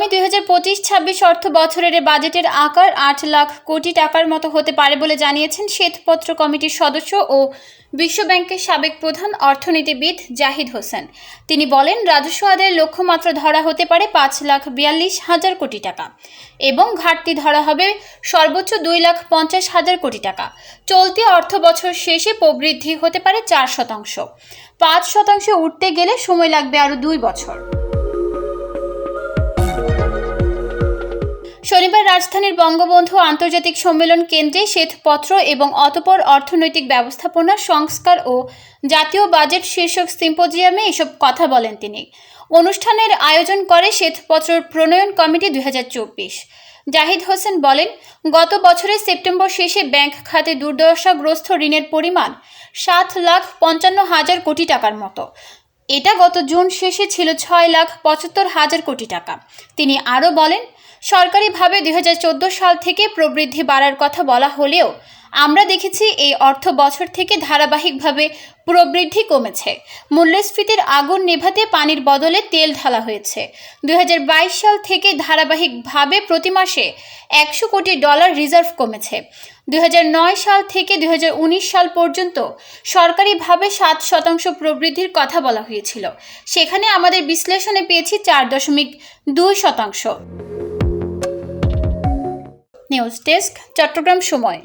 আগামী দুই হাজার পঁচিশ, ছাব্বিশ অর্থ বছরের বাজেটের আকার আট লাখ কোটি টাকার মতো হতে পারে বলে জানিয়েছেন শ্বেতপত্র কমিটির সদস্য ও বিশ্বব্যাংকের সাবেক প্রধান অর্থনীতিবিদ জাহিদ হোসেন। তিনি বলেন, রাজস্ব আদায়ের লক্ষ্যমাত্রা ধরা হতে পারে পাঁচ লাখ বিয়াল্লিশ হাজার কোটি টাকা এবং ঘাটতি ধরা হবে সর্বোচ্চ দুই লাখ পঞ্চাশ হাজার কোটি টাকা। চলতি অর্থ বছর শেষে প্রবৃদ্ধি হতে পারে চার শতাংশ। পাঁচ শতাংশ উঠতে গেলে সময় লাগবে আরও দুই বছর। শনিবার রাজধানীর বঙ্গবন্ধু আন্তর্জাতিক সম্মেলন কেন্দ্রে শ্বেতপত্র এবং অতপর অর্থনৈতিক ব্যবস্থাপনা, সংস্কার ও জাতীয় বাজেট শীর্ষক সিম্পোজিয়ামে এসব কথা বলেন তিনি। অনুষ্ঠানের আয়োজন করে শ্বেতপত্র প্রণয়ন কমিটি দুই হাজার চব্বিশ। জাহিদ হোসেন বলেন, গত বছরের সেপ্টেম্বর শেষে ব্যাংক খাতে দুর্দশাগ্রস্ত ঋণের পরিমাণ সাত লাখ পঞ্চান্ন হাজার কোটি টাকার মতো। এটা গত জুন শেষে ছিল ছয় লাখ পঁচাত্তর হাজার কোটি টাকা। তিনি আরও বলেন, সরকারিভাবে দুই হাজার চোদ্দ সাল থেকে প্রবৃদ্ধি বাড়ার কথা বলা হলেও আমরা দেখেছি এই অর্থ বছর থেকে ধারাবাহিকভাবে প্রবৃদ্ধি কমেছে। মূল্যস্ফীতির আগুন নেভাতে পানির বদলে তেল ঢালা হয়েছে। দু হাজার বাইশ সাল থেকে ধারাবাহিকভাবে প্রতি মাসে একশো কোটি ডলার রিজার্ভ কমেছে। দু হাজার নয় সাল থেকে দু হাজার উনিশ সাল পর্যন্ত সরকারিভাবে সাত শতাংশ প্রবৃদ্ধির কথা বলা হয়েছিল। সেখানে আমাদের বিশ্লেষণে পেয়েছি চার দশমিক দুই শতাংশ। নিউজ ডেস্ক, চট্টগ্রাম সময়।